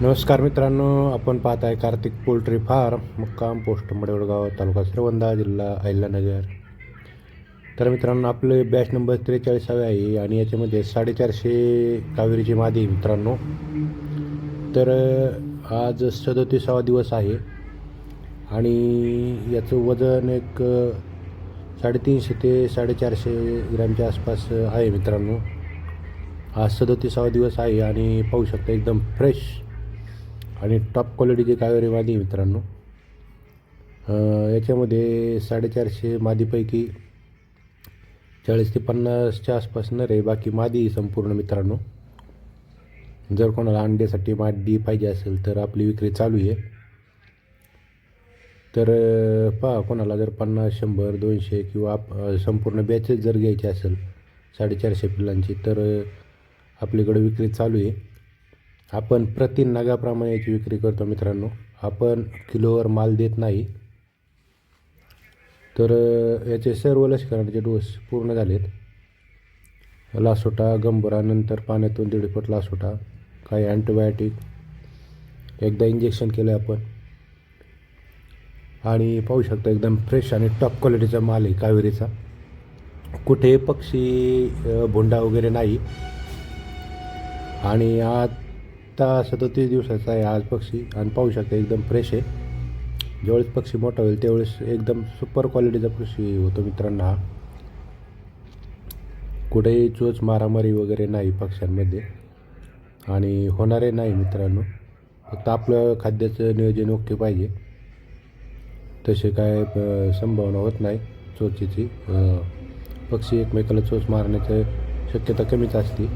नमस्कार मित्रांनो आपण पाहत आहे कार्तिक पोल्ट्री फार्म मुक्काम पोस्ट मडेवडगाव तालुका श्रीवंदा जिल्हा अहिल्यानगर. तर मित्रांनो आपले बॅच नंबर त्रेचाळीसावे आहे आणि याच्यामध्ये साडेचारशे कावेरीची मादी मित्रांनो. तर आज सदोतीसावा दिवस आहे आणि याचं वजन एक साडेतीनशे ते साडेचारशे ग्रॅमच्या आसपास आहे मित्रांनो. आज सदोतीसावा दिवस आहे आणि पाहू शकता एकदम फ्रेश आणि टॉप क्वालिटीची कावेरी मादी मित्रांनो. याच्यामध्ये साडेचारशे मादीपैकी चाळीस ते पन्नासच्या आसपास नर आहे. बाकी मादी संपूर्ण मित्रांनो. जर कोणाला अंड्यासाठी मादी पाहिजे असेल तर आपली विक्री चालू आहे. तर पहा कोणाला जर पन्नास शंभर दोनशे किंवा आप- संपूर्ण बॅचेस जर घ्यायची असेल साडेचारशे पिल्लांची तर आपल्याकडे विक्री चालू आहे. आपण प्रति नगाप्रमाणे याची विक्री करतो मित्रांनो. आपण किलोवर माल देत नाही. तर याचे सर्व लसीकरणाचे डोस पूर्ण झालेत. लासोटा गंभोरा नंतर पाण्यातून दीड फूट लासोटा काही अँटीबायोटिक एकदा इंजेक्शन केलं आपण. आणि पाहू शकता एकदम फ्रेश आणि टॉप क्वालिटीचा माल आहे कावेरीचा. कुठे पक्षी भोंडा वगैरे नाही. आणि आत आत्ता सदतीस दिवसाचा आहे आज पक्षी आणि पाहू शकता एकदम फ्रेश आहे. ज्यावेळेस पक्षी मोठा होईल त्यावेळेस एकदम सुपर क्वालिटीचा पक्षी होतो मित्रांनो हा. कुठेही चोच मारामारी वगैरे नाही पक्ष्यांमध्ये आणि होणारे नाही मित्रांनो. फक्त आपलं खाद्याचं नियोजन ओके पाहिजे. तसे काय संभावना होत नाही चोचीची. पक्षी एकमेकाला चोच मारण्याचं शक्यता कमीच असते.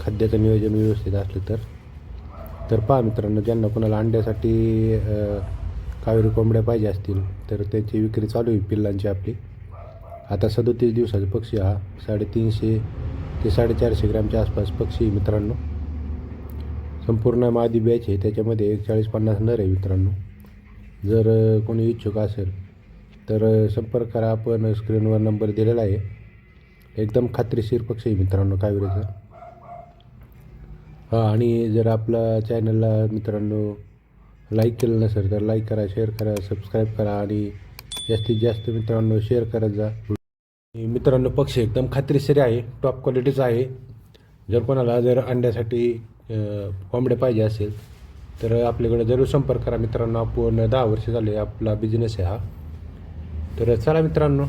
खाद्याचं नियोजन व्यवस्थित असलं तर. तर पहा मित्रांनो ज्यांना कोणाला अंड्यासाठी कावेरी कोंबड्या पाहिजे असतील तर त्यांची विक्री चालू आहे पिल्लांची आपली. आता सदोतीस दिवसाचा पक्षी हा. साडेतीनशे ते साडेचारशे ग्रॅमच्या आसपास पक्षी मित्रांनो. संपूर्ण मादी बॅच आहे त्याच्यामध्ये एक चाळीस पन्नास नर आहे मित्रांनो. जर कोणी इच्छुक असेल तर संपर्क करा. आपण स्क्रीनवर नंबर दिलेला आहे. एकदम खात्रीशीर पक्षी आहे मित्रांनो कावेरीचा. हां आणि जर आपला चॅनलला मित्रांनो लाईक केलं नसेल तर लाईक करा शेअर करा सबस्क्राईब करा आणि जास्तीत जास्त मित्रांनो शेअर करत जा. मित्रांनो पक्षी एकदम खात्रीशीर आहे टॉप क्वालिटीचा आहे. जर कोणाला जर अंड्यासाठी कोंबड्या पाहिजे असेल तर आपल्याकडे जरूर संपर्क करा. मित्रांनो आपण दहा वर्ष झाले आपला बिझनेस आहे हा. तर चला मित्रांनो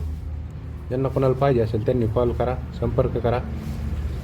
ज्यांना कोणाला पाहिजे असेल त्यांनी कॉल करा संपर्क करा.